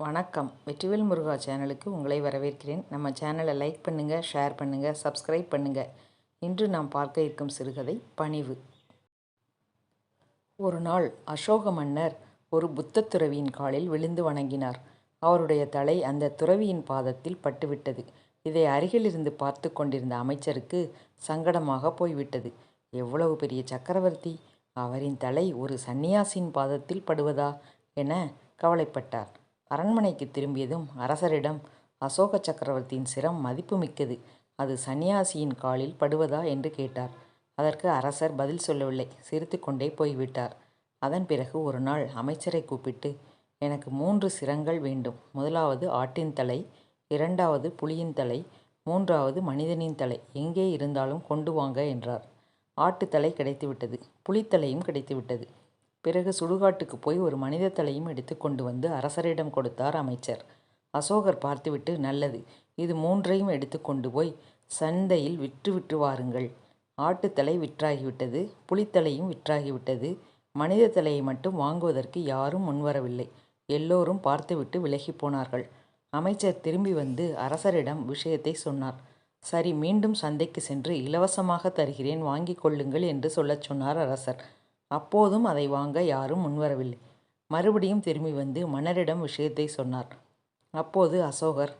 வணக்கம். வெற்றிவேல் முருகா சேனலுக்கு உங்களை வரவேற்கிறேன். நம்ம சேனலை லைக் பண்ணுங்கள் ஷேர் பண்ணுங்கள் சப்ஸ்கிரைப் பண்ணுங்கள் இன்று நாம் பார்க்க இருக்கும் சிறுகதை பணிவு. ஒரு நாள் அசோக மன்னர் ஒரு புத்த துறவியின் காலில் விழுந்து வணங்கினார். அவருடைய தலை அந்த துறவியின் பாதத்தில் பட்டுவிட்டது. இதை அருகிலிருந்து பார்த்து கொண்டிருந்த அமைச்சருக்கு சங்கடமாக போய்விட்டது. எவ்வளவு பெரிய சக்கரவர்த்தி! அவரின் தலை ஒரு சந்நியாசியின் பாதத்தில் படுவதா? என கவலைப்பட்டார். அரண்மனைக்கு திரும்பியதும் அரசரிடம் அசோக சக்கரவர்த்தியின் சிரம் மதிப்புமிக்கது. அது சந்நியாசியின் காலில் படுவதா? என்று கேட்டார். அதற்கு அரசர் பதில் சொல்லவில்லை. சிரித்துக்கொண்டே போய்விட்டார். அதன் பிறகு ஒரு நாள் அமைச்சரை கூப்பிட்டு எனக்கு மூன்று சிரங்கள் வேண்டும். முதலாவது ஆட்டின் தலை இரண்டாவது புலியின் தலை மூன்றாவது மனிதனின் தலை. எங்கே இருந்தாலும் கொண்டு வாங்க என்றார். ஆட்டுத்தலை கிடைத்துவிட்டது. புலித்தலையும் கிடைத்துவிட்டது. பிறகு சுடுகாட்டுக்கு போய் ஒரு மனித தலையும் எடுத்து கொண்டு வந்து அரசரிடம் கொடுத்தார் அமைச்சர். அசோகர் பார்த்துவிட்டு நல்லது இது மூன்றையும் எடுத்து கொண்டு போய் சந்தையில் விற்று விட்டு வாருங்கள். ஆட்டுத்தலை விற்றாகிவிட்டது புலித்தலையும் விற்றாகிவிட்டது. மனித தலையை மட்டும் வாங்குவதற்கு யாரும் முன்வரவில்லை. எல்லோரும் பார்த்துவிட்டு விலகி போனார்கள். அமைச்சர் திரும்பி வந்து அரசரிடம் விஷயத்தை சொன்னார். சரி மீண்டும் சந்தைக்கு சென்று இலவசமாக தருகிறேன் வாங்கிக் கொள்ளுங்கள் என்று சொல்லச் சொன்னார் அரசர். அப்போதும் அதை வாங்க யாரும் முன்வரவில்லை. மறுபடியும் திரும்பி வந்து மன்னரிடம் விஷயத்தை சொன்னார். அப்போது அசோகர்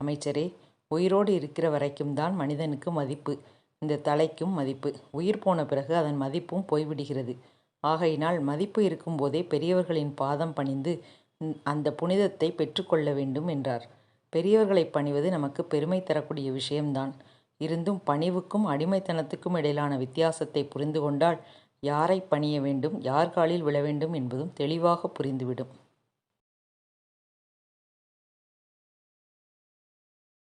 அமைச்சரே உயிரோடு இருக்கிற வரைக்கும் தான் மனிதனுக்கு மதிப்பு. இந்த தலைக்கும் மதிப்பு. உயிர் போன பிறகு அதன் மதிப்பும் போய்விடுகிறது. ஆகையினால் மதிப்பு இருக்கும்போதே பெரியவர்களின் பாதம் பணிந்து அந்த புனிதத்தை பெற்றுக்கொள்ள வேண்டும் என்றார். பெரியவர்களை பணிவது நமக்கு பெருமை தரக்கூடிய விஷயம்தான். இருந்தும் பணிவுக்கும் அடிமைத்தனத்துக்கும் இடையிலான வித்தியாசத்தை புரிந்து கொண்டால் யாரை பணிய வேண்டும் யார் காலில் விழ வேண்டும் என்பதும் தெளிவாக புரிந்துவிடும்.